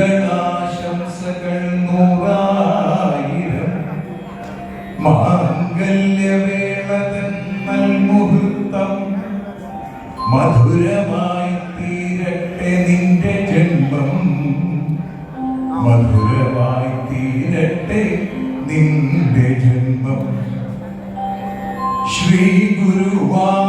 മംഗളാശംസകൾ നൂറായിരം മാംഗല്യവേളതൻ മുഹൂർത്തം മധുരമായി തീരട്ടെ നിന്റെ ജന്മം. മധുരമായി തീരട്ടെ നിന്റെ ജന്മം. ശ്രീ ഗുരുവായൂരിൽ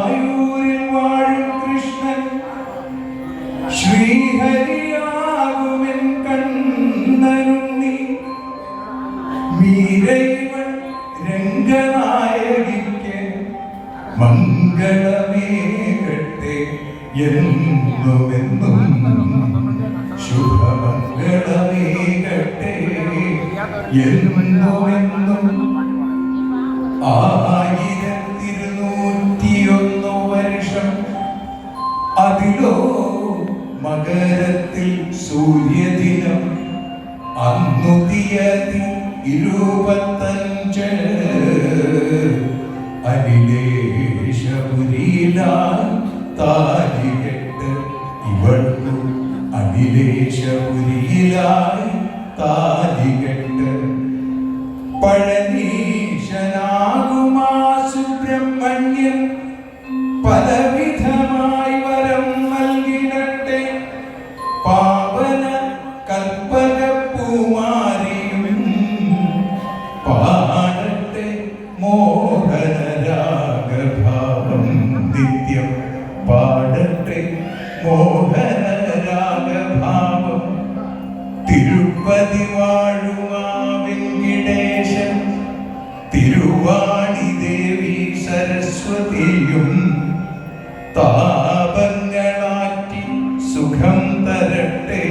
മംഗളമേകട്ടെ എന്നുമെന്നും ശുഭമംഗളമേകട്ടെ എന്നുമെന്നും ആയിരത്തിരുന്നൂറ്റിയൊന്നു വർഷം അതിലോ മകരത്തിൽ സൂര്യദിനം അന്നു തീയതി ഇരുപത്തഞ്ച്. താലികെട്ട് ഇവൾക്കു അനിലേശപുരിയിലായി താലികെട്ട് പഴനീശനാകുമാ സുബ്രഹ്മണ്യൻ പലവിധമായി തിരുപ്പതി വാഴുമാ വെങ്കിടേശൻ തിരുവാണി ദേവി സരസ്വതിയും താപങ്ങളാറ്റി സുഖം തരട്ടെ.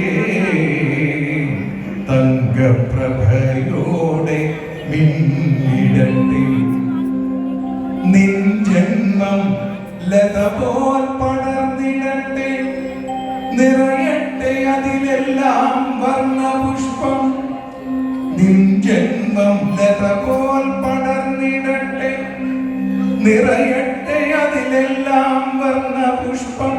തങ്കപ്രഭയോടെ മിന്നിടട്ടെ. നിൻ ജന്മം ലത അതിലെല്ലാം വർണപുഷ്പം. നിൻ ജന്മം ലത പടർന്നിടട്ടെ. നിറയട്ടെ അതിലെല്ലാം വർണപുഷ്പം.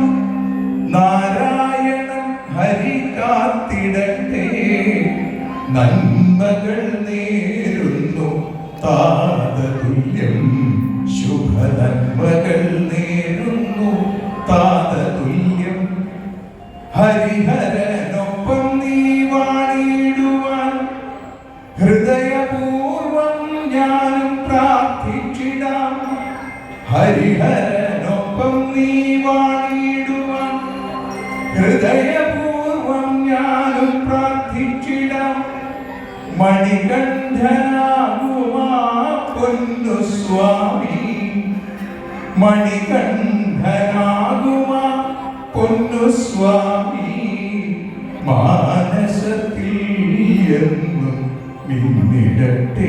നാരായണൻ ഹരി കാത്തിടട്ടെ. നന്മകൾ ഹൃദയപൂർവം ഞാനും പ്രാർത്ഥിച്ചിടാം. ഹരിഹരനൊപ്പം നീ വാണിടുവാൻ. ഹൃദയപൂർവം ഞാനും പ്രാർത്ഥിച്ചിടാം. മണികണ്ഠനാകുമാ പൊന്നു സ്വാമി. മണികണ്ഠനാകുമാ പൊന്നു സ്വാമി. മിന്നിടട്ടെ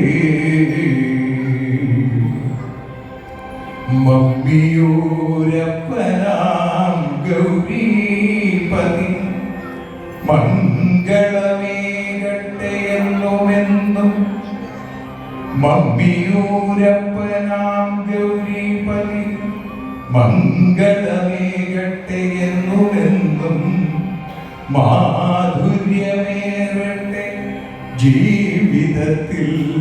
മമ്മിയൂരപ്പനാം ഗൗരീപതി. മംഗളമേകട്ടെ എന്നുമെന്നും മമ്മിയൂരപ്പനാം ഗൗരീപതി. മംഗളമേകട്ടെ എന്നുമെന്നും മാധുര്യമേറട്ടെ ജീവിതത്തിൽ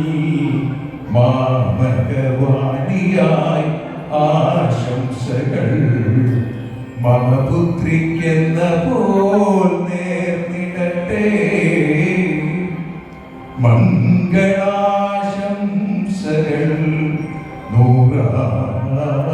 മാമകവാണിയായി ആശംസകൾ. മമപുത്രിക്കെന്ന പോൽ നേർന്നിടട്ടെ മംഗളാശംസകൾ. നൂറായിരം